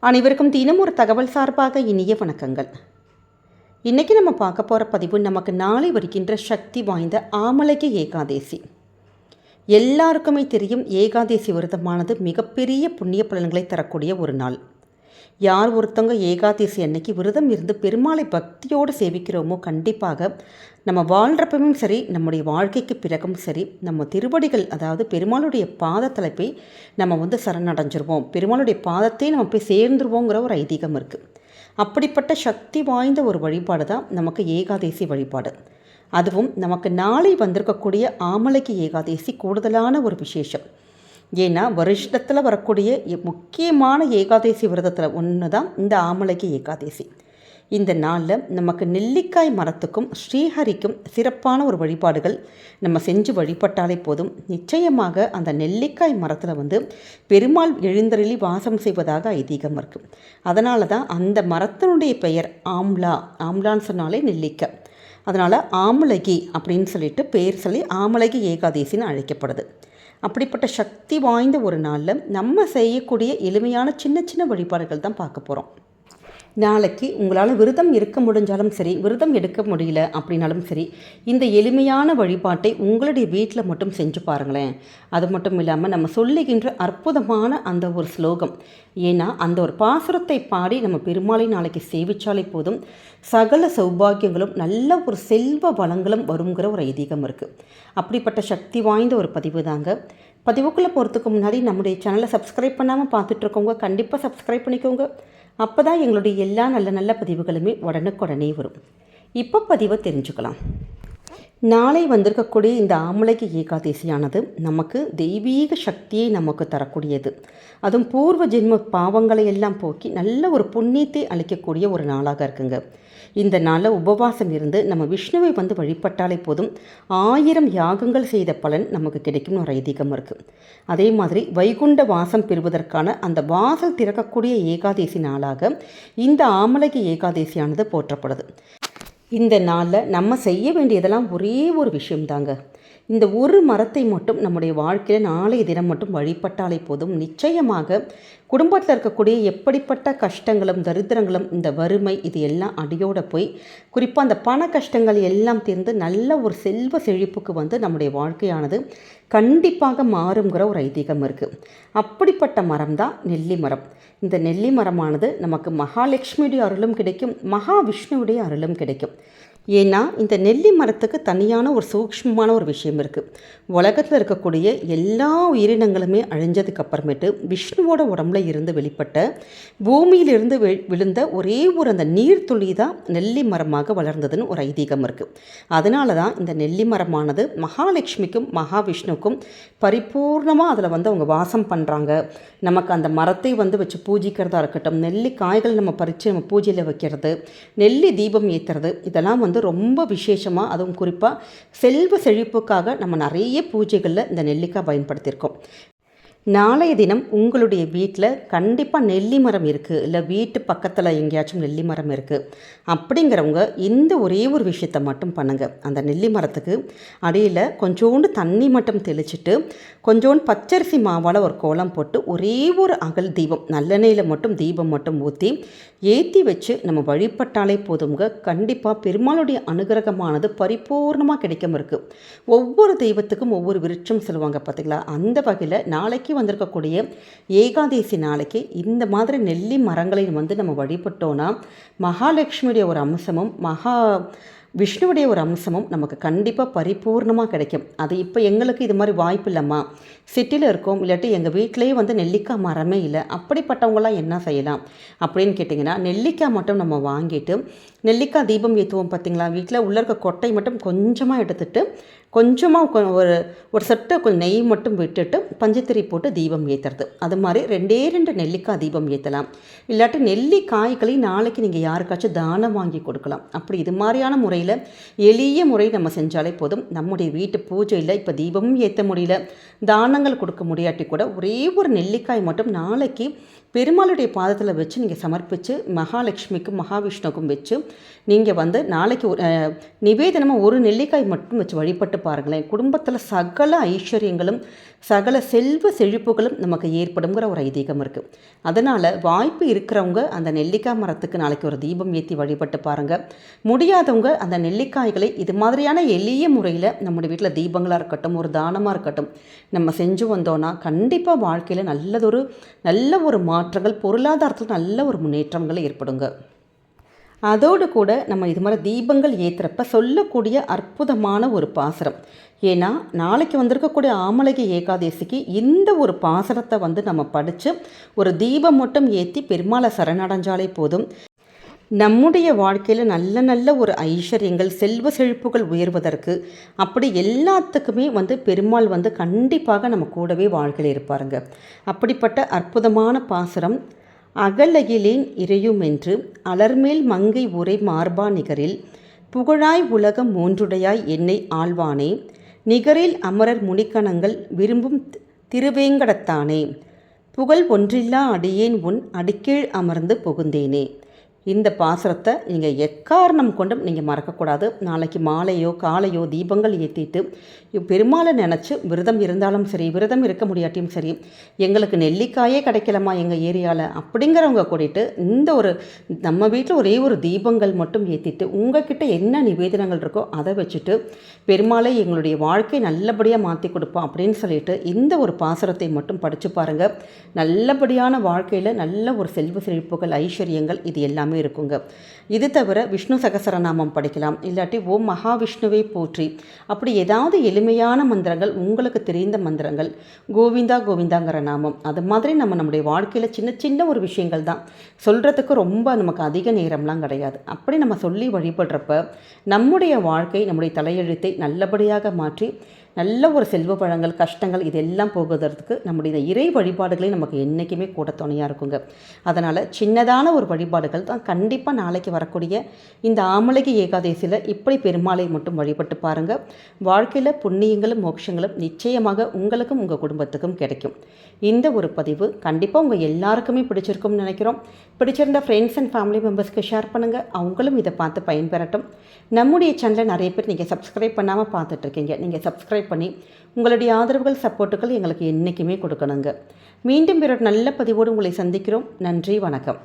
அனைவருக்கும் தினம் ஒரு தகவல் சார்பாக இனிய வணக்கங்கள். இன்றைக்கி நம்ம பார்க்க போகிற பதிவு நமக்கு நாளை வருகின்ற சக்தி வாய்ந்த ஆமலகி ஏகாதேசி. எல்லாருக்குமே தெரியும் ஏகாதேசி விரதமானது மிகப்பெரிய புண்ணிய பலன்களை தரக்கூடிய ஒரு நாள். யார் ஒருத்தவங்க ஏகாதசி அன்னைக்கு விரதம் இருந்து பெருமாளை பக்தியோடு சேவிக்கிறோமோ கண்டிப்பாக நம்ம வாழ்கிறப்பவும் சரி நம்முடைய வாழ்க்கைக்கு பிறகும் சரி நம்ம திருவடிகள் அதாவது பெருமாளுடைய பாதத்தில் போய் நம்ம வந்து சரணடைஞ்சிருவோம். பெருமாளுடைய பாதத்தை நம்ம போய் சேர்ந்துருவோங்கிற ஒரு ஐதீகம் இருக்குது அப்படிப்பட்ட சக்தி வாய்ந்த ஒரு வழிபாடு தான் நமக்கு ஏகாதேசி வழிபாடு. அதுவும் நமக்கு நாளை வந்திருக்கக்கூடிய ஆமலைக்கு ஏகாதேசி கூடுதலான ஒரு விசேஷம். ஏன்னா வருஷத்தில் வரக்கூடிய முக்கியமான ஏகாதேசி விரதத்தில் ஒன்று தான் இந்த ஆமலகி ஏகாதேசி. இந்த நாளில் நமக்கு நெல்லிக்காய் மரத்துக்கும் ஸ்ரீஹரிக்கும் சிறப்பான ஒரு வழிபாடுகள் நம்ம செஞ்சு வழிபட்டாலே போதும். நிச்சயமாக அந்த நெல்லிக்காய் மரத்தில் வந்து பெருமாள் எழுந்தருளி வாசம் செய்வதாக ஐதீகம் இருக்குது அதனால தான் அந்த மரத்தினுடைய பெயர் ஆம்லா. ஆம்லான்னு சொன்னாலே நெல்லிக்காய். அதனால் ஆமலகி அப்படின்னு சொல்லிட்டு பேர் சொல்லி ஆமலகி ஏகாதேசின்னு அழைக்கப்படுது. அப்படிப்பட்ட சக்தி வாய்ந்த ஒரு நாளில் நம்ம செய்யக்கூடிய எளிமையான சின்ன சின்ன வழிபாடுகள் தான் பார்க்க போகிறோம் நாளைக்கு உங்களால் விரதம் இருக்க முடிஞ்சாலும் சரி விரதம் எடுக்க முடியல அப்படின்னாலும் சரி இந்த எளிமையான வழிபாட்டை உங்களுடைய வீட்டில் மட்டும் செஞ்சு பாருங்களேன். அது மட்டும் இல்லாமல் நம்ம சொல்லுகின்ற அற்புதமான அந்த ஒரு ஸ்லோகம். ஏன்னா அந்த ஒரு பாசுரத்தை பாடி நம்ம பெருமாளை நாளைக்கு சேவிச்சாலே போதும். சகல சௌபாகியங்களும் நல்ல ஒரு செல்வ வளங்களும் வருங்கிற ஒரு ஐதீகம் இருக்குது அப்படிப்பட்ட சக்தி வாய்ந்த ஒரு பதிவு தாங்க. பதிவுக்குள்ளே போகிறதுக்கு முன்னாடி நம்முடைய சேனலை சப்ஸ்கிரைப் பண்ணாமல் பார்த்துட்ருக்கவங்க கண்டிப்பாக சப்ஸ்கிரைப் பண்ணிக்கோங்க. அப்போ தான் எங்களுடைய எல்லா நல்ல நல்ல பதிவுகளுமே உடனுக்குடனே வரும். இப்போ பதிவை தெரிஞ்சுக்கலாம். நாளை வந்திருக்கக்கூடிய இந்த ஆமலைக்கு ஏகாதேசியானது நமக்கு தெய்வீக சக்தியை நமக்கு தரக்கூடியது. அதுவும் பூர்வ ஜென்ம பாவங்களை எல்லாம் போக்கி நல்ல ஒரு புண்ணியத்தை அளிக்கக்கூடிய ஒரு நாளாக இருக்குங்க. இந்த நாளில் உபவாசம் இருந்து நம்ம விஷ்ணுவை வந்து வழிபட்டாலே போதும் ஆயிரம் யாகங்கள் செய்த பலன் நமக்கு கிடைக்கும்னு ஒரு ஐதீகம் இருக்குது அதே மாதிரி வைகுண்ட வாசம் பெறுவதற்கான அந்த வாசல் திறக்கக்கூடிய ஏகாதேசி நாளாக இந்த ஆமலகி ஏகாதேசியானது போற்றப்படுது. இந்த நாளில் நம்ம செய்ய வேண்டியதெல்லாம் ஒரே ஒரு விஷயம்தாங்க. இந்த ஒரு மரத்தை மட்டும் நம்முடைய வாழ்க்கையில் நாளைய தினம் மட்டும் வழிபட்டாலே போதும். நிச்சயமாக குடும்பத்தில் இருக்கக்கூடிய எப்படிப்பட்ட கஷ்டங்களும் தரித்திரங்களும் இந்த வறுமை இது எல்லாம் அடியோட போய் குறிப்பாக அந்த பண கஷ்டங்கள் எல்லாம் தீர்ந்து நல்ல ஒரு செல்வ செழிப்புக்கு வந்து நம்முடைய வாழ்க்கையானது கண்டிப்பாக மாறுங்கிற ஒரு ஐதீகம் இருக்குது அப்படிப்பட்ட மரம் தான் நெல்லி மரம். இந்த நெல்லி மரமானது நமக்கு மகாலட்சுமியுடைய அருளும் கிடைக்கும் மகாவிஷ்ணுவுடைய அருளும் கிடைக்கும். ஏன்னா இந்த நெல்லி மரத்துக்கு தனியான ஒரு சூக்ஷ்மமான ஒரு விஷயம் இருக்குது உலகத்தில் இருக்கக்கூடிய எல்லா உயிரினங்களுமே அழிஞ்சதுக்கு அப்புறமேட்டு விஷ்ணுவோட உடம்புல இருந்து வெளிப்பட்ட பூமியிலிருந்து விழுந்த ஒரே ஒரு அந்த நீர்த்துளி தான் நெல்லி மரமாக வளர்ந்ததுன்னு ஒரு ஐதீகம் இருக்குது அதனால தான் இந்த நெல்லி மரமானது மகாலட்சுமிக்கும் மகாவிஷ்ணுக்கும் பரிபூர்ணமாக அதில் வந்து அவங்க வாசம் பண்ணுறாங்க நமக்கு அந்த மரத்தை வந்து வச்சு பூஜிக்கிறதா இருக்கட்டும் நெல்லி காய்கள் நம்ம பறித்து நம்ம பூஜையில் வைக்கிறது நெல்லி தீபம் ஏற்றுறது இதெல்லாம் வந்து ரொம்ப விசேஷமாக அதுவும் குறிப்பாக செல்வ செழிப்புக்காக நம்ம நிறைய பூஜைகளில் இந்த நெல்லிக்காய் பயன்படுத்தியிருக்கோம். நாளைய தினம் உங்களுடைய வீட்டில் கண்டிப்பாக நெல்லி மரம் இருக்குது இல்லை வீட்டு பக்கத்தில் எங்கேயாச்சும் நெல்லி மரம் இருக்குது அப்படிங்கிறவங்க இந்த ஒரே ஒரு விஷயத்தை மட்டும் பண்ணுங்கள் அந்த நெல்லி மரத்துக்கு அடியில் கொஞ்சோண்டு தண்ணி மட்டும் தெளிச்சிட்டு கொஞ்சோண்டு பச்சரிசி மாவால் ஒரு கோலம் போட்டு ஒரே ஒரு அகல் தீபம் நல்லெண்ணெயில் மட்டும் தீபம் மட்டும் ஊற்றி ஏற்றி வச்சு நம்ம வழிபட்டாலே போதுங்க கண்டிப்பாக பெருமாளுடைய அனுகிரகமானது பரிபூர்ணமாக கிடைக்கும் இருக்குது ஒவ்வொரு தெய்வத்துக்கும் ஒவ்வொரு விருட்சம் சொல்லுவாங்க பார்த்தீங்களா அந்த வகையில் நாளைக்கு வந்திருக்கக்கூடிய ஏகாதேசி நாளைக்கு இந்த மாதிரி நெல்லி மரங்களை வந்து நம்ம வழிபட்டோன்னா மகாலட்சுமியுடைய ஒரு அம்சமும் மகா விஷ்ணுவுடைய ஒரு அம்சமும் நமக்கு கண்டிப்பாக பரிபூர்ணமாக கிடைக்கும். அது இப்போ எங்களுக்கு இது மாதிரி வாய்ப்பு இல்லைம்மா. சிட்டியில் இருக்கோம் இல்லாட்டி எங்கள் வீட்டிலேயே வந்து நெல்லிக்காய் மரமே இல்லை. அப்படிப்பட்டவங்களாம் என்ன செய்யலாம்? அப்படின்னு கேட்டிங்கன்னா நெல்லிக்காய் மட்டும் நம்ம வாங்கிட்டு நெல்லிக்காய் தீபம் ஏற்றுவோம் பார்த்தீங்களா வீட்டில் உள்ள இருக்க கொட்டை மட்டும் கொஞ்சமாக எடுத்துகிட்டு கொஞ்சமாக ஒரு ஒரு சட்டை கொஞ்சம் நெய் மட்டும் விட்டுட்டு பஞ்சத்திரி போட்டு தீபம் ஏற்றுறது அது மாதிரி ரெண்டே ரெண்டு நெல்லிக்காய் தீபம் ஏற்றலாம் இல்லாட்டி நெல்லிக்காய்களை நாளைக்கு நீங்கள் யாருக்காச்சும் தானம் வாங்கி கொடுக்கலாம். அப்படி இது மாதிரியான முறையில் எளிய முறை நம்ம செஞ்சாலே போதும். நம்முடைய வீட்டு பூஜையில் இப்போ தீபமும் ஏற்ற முடியல. தானங்கள் கொடுக்க முடியாட்டி கூட ஒரே ஒரு நெல்லிக்காய் மட்டும் நாளைக்கு பெருமாளுடைய பாதத்தில் வச்சு நீங்கள் சமர்ப்பித்து மகாலட்சுமிக்கும் மகாவிஷ்ணுக்கும் வச்சு நீங்கள் வந்து நாளைக்கு ஒரு நிவேதனமாக ஒரு நெல்லிக்காய் மட்டும் வச்சு வழிபட்டு பாருங்களேன். குடும்பத்தில் சகல ஐஸ்வர்யங்களும் சகல செல்வ செழிப்புகளும் நமக்கு ஏற்படுங்கிற ஒரு ஐதீகம் இருக்குது அதனால் வாய்ப்பு இருக்கிறவங்க அந்த நெல்லிக்காய் மரத்துக்கு நாளைக்கு ஒரு தீபம் ஏற்றி வழிபட்டு பாருங்கள் முடியாதவங்க அந்த நெல்லிக்காய்களை இது மாதிரியான எளிய முறையில் நம்முடைய வீட்டில் தீபங்களாக இருக்கட்டும் ஒரு தானமாக இருக்கட்டும் நம்ம செஞ்சு வந்தோன்னா கண்டிப்பாக வாழ்க்கையில் நல்லதொரு நல்ல ஒரு மாற்றங்கள் பொருளாதாரத்தில் நல்ல ஒரு முன்னேற்றங்கள் ஏற்படுங்க. அதோடு கூட நம்ம இது மாதிரி தீபங்கள் ஏற்றுறப்ப சொல்லக்கூடிய அற்புதமான ஒரு பாசரம். ஏன்னா நாளைக்கு வந்திருக்கக்கூடிய ஆமலகி ஏகாதசிக்கு இந்த ஒரு பாசரத்தை வந்து நம்ம படித்து ஒரு தீபம் மட்டும் ஏற்றி பெருமாளை சரணடைஞ்சாலே போதும். நம்முடைய வாழ்க்கையில் நல்ல நல்ல ஒரு ஐஸ்வர்யங்கள் செல்வ செழிப்புகள் உயர்வதற்கு அப்படி எல்லாத்துக்குமே வந்து பெருமாள் வந்து கண்டிப்பாக நம்ம கூடவே வாழ்க்கையில் இருப்பாருங்க. அப்படிப்பட்ட அற்புதமான பாசுரம் அகலகிலேன் இறையுமென்று அலர்மேல் மங்கை உரை மார்பா நிகரில் புகழாய் உலகம் மூன்றுடையாய் என்னை ஆழ்வானே நிகரில் அமரர் முனிக்கணங்கள் விரும்பும் திருவேங்கடத்தானே புகழ் ஒன்றில்லா அடியேன் உன் அடிக்கீழ் அமர்ந்து புகுந்தேனே. இந்த பாசுரத்தை நீங்கள் எக்காரணம் கொண்டும் நீங்கள் மறக்கக்கூடாது. நாளைக்கு மாலையோ காலையோ தீபங்கள் ஏற்றிட்டு பெருமாளை நினச்சி விரதம் இருந்தாலும் சரி விரதம் இருக்க முடியாட்டியும் சரி எங்களுக்கு நெல்லிக்காயே கிடைக்கலமா எங்கள் ஏரியாவில் அப்படிங்கிறவங்க கூட்டிகிட்டு இந்த ஒரு நம்ம வீட்டில் ஒரே ஒரு தீபங்கள் மட்டும் ஏற்றிட்டு உங்ககிட்ட என்ன நிவேதனங்கள் இருக்கோ அதை வச்சுட்டு பெருமாளை எங்களுடைய வாழ்க்கை நல்லபடியாக மாற்றி கொடுப்போம் அப்படின்னு சொல்லிட்டு இந்த ஒரு பாசுரத்தை மட்டும் படித்து பாருங்கள் நல்லபடியான வாழ்க்கையில் நல்ல ஒரு செல்வ செழிப்புகள் ஐஸ்வர்யங்கள் இது எல்லாமே எல்லாமே இருக்குங்க. இது தவிர விஷ்ணு சகசரநாமம் படிக்கலாம். இல்லாட்டி ஓம் மகாவிஷ்ணுவை போற்றி. அப்படி ஏதாவது எளிமையான மந்திரங்கள் உங்களுக்கு தெரிந்த மந்திரங்கள் கோவிந்தா கோவிந்தாங்கிற நாமம் அது மாதிரி நம்ம நம்முடைய வாழ்க்கையில் சின்ன சின்ன ஒரு விஷயங்கள் தான். சொல்கிறதுக்கு ரொம்ப நமக்கு அதிக நேரம்லாம் கிடையாது. அப்படி நம்ம சொல்லி வழிபடுறப்ப நம்முடைய வாழ்க்கை நம்முடைய தலையெழுத்தை நல்லபடியாக மாற்றி நல்ல ஒரு செல்வ பழங்கள் கஷ்டங்கள் இதெல்லாம் போகுறதுக்கு நம்முடைய இந்த இறை வழிபாடுகளே நமக்கு என்றைக்குமே கூட துணையாக இருக்குங்க. அதனால் சின்னதான ஒரு வழிபாடுகள் தான் கண்டிப்பாக நாளைக்கு வரக்கூடிய இந்த ஆமலகி ஏகாதசியில் இப்படி பெருமாளை மட்டும் வழிபட்டு பாருங்கள் வாழ்க்கையில் புண்ணியங்களும் மோட்சங்களும் நிச்சயமாக உங்களுக்கும் உங்கள் குடும்பத்துக்கும் கிடைக்கும். இந்த ஒரு பதிவு கண்டிப்பாக உங்கள் எல்லாருக்குமே பிடிச்சிருக்கும்னு நினைக்கிறோம். பிடிச்சிருந்த ஃப்ரெண்ட்ஸ் அண்ட் ஃபேமிலி மெம்பர்ஸ்க்கு ஷேர் பண்ணுங்கள் அவங்களும் இதை பார்த்து பயன்பெறட்டும். நம்முடைய சேனலை நிறைய பேர் நீங்கள் சப்ஸ்கிரைப் பண்ணாமல் பார்த்துட்ருக்கீங்க நீங்கள் சப்ஸ்கிரைப் பண்ணி உங்களுடைய ஆதரவுகள் சப்போர்ட்டுகள் எங்களுக்கு என்றைக்குமே கொடுக்கணுங்க. மீண்டும் பிறர் நல்ல பதிவோடு உங்களை சந்திக்கிறோம். நன்றி வணக்கம்.